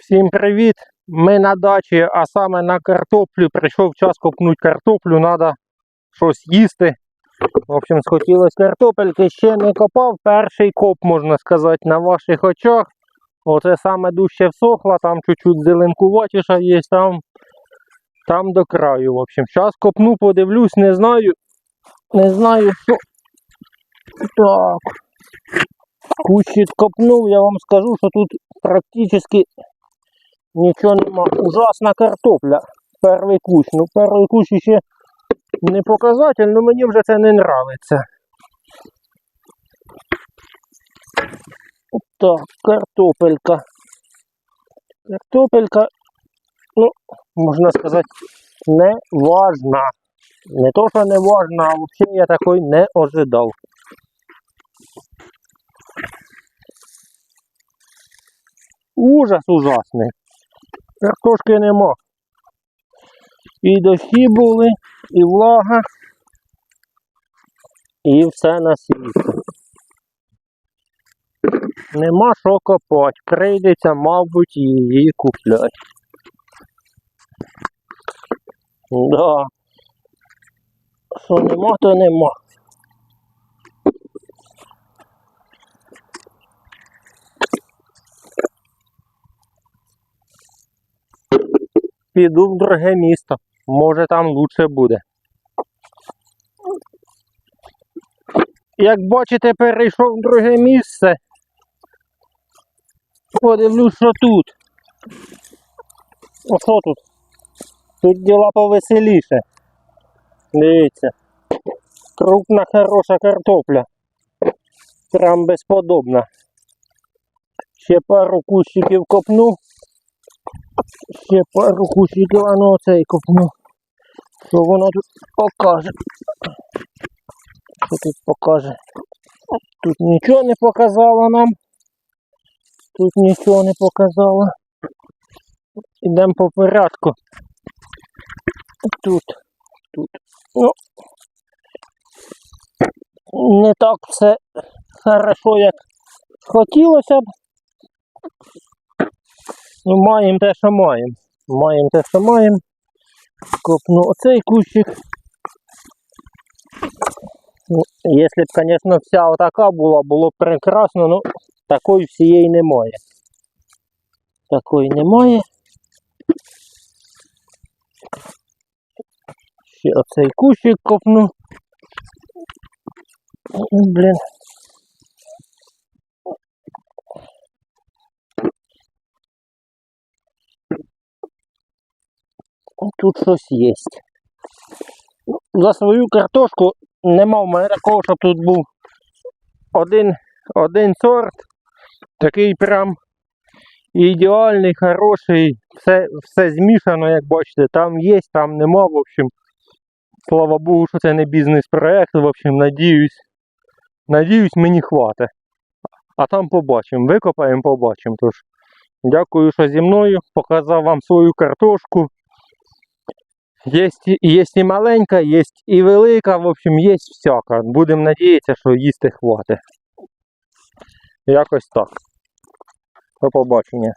Всім привіт! Ми на дачі, а саме на картоплю. Прийшов час копнути картоплю, треба щось їсти. В общем, схотілося картопельки, ще не копав. Перший коп, можна сказати, на ваших очах. Оце саме дужче всохло, там чуть-чуть зеленкуватіша є, там, там до краю. В общем, зараз копну, подивлюсь, не знаю. Не знаю, що. Так. Кущик копнув, я вам скажу, що тут практично нічого нема. Ужасна картопля. Перший кущ. Ну, перший кущ ще не показатель, але мені вже це не нравиться. Так, картопелька. Картопелька, ну, можна сказати, не важна. Не то, що не важна, а взагалі я такої не ожидав. Ужас ужасний. Картошки нема. І дощі були, і влага, і все на світі. Нема що копати. Прийдеться, мабуть, її купляти. Да. Що нема, то нема. Піду в друге місто. Може там лучше буде. Як бачите, перейшов в друге місце. Подивлюсь, що тут. О, що тут? Тут діла повеселіше. Дивіться. Крупна хороша картопля. Прям безподобна. Ще пару кущиків копну. Ще пару кущиків, а ну оцей копну. Що воно тут покаже? Що тут покаже? Тут нічого не показало нам. Тут нічого не показало. Ідемо по порядку. Тут, тут. Ну, не так все хорошо, як хотілося б. Ну, маємо те, що маємо. Маємо те, що маємо. Копну оцей кущик. Ну, якщо б, звісно, вся отака була, було б прекрасно, ну такої всієї немає. Такої немає. Ще оцей кущик копну. Блін. Тут щось є. Ну, За свою картошку нема в мене такого, щоб тут був один, один сорт, такий прям ідеальний, хороший, все, все змішано, як бачите, там є, там нема, в общем. Слава Богу, що це не бізнес-проект, в общем, надіюсь, надіюсь, мені хватить. А там побачимо, викопаємо, побачимо. Тож, дякую, що зі мною, показав вам свою картошку. Є, є і маленька, є і велика, в общем, є всяка. Будемо надіятися, що їсти хватить. Якось так. До побачення.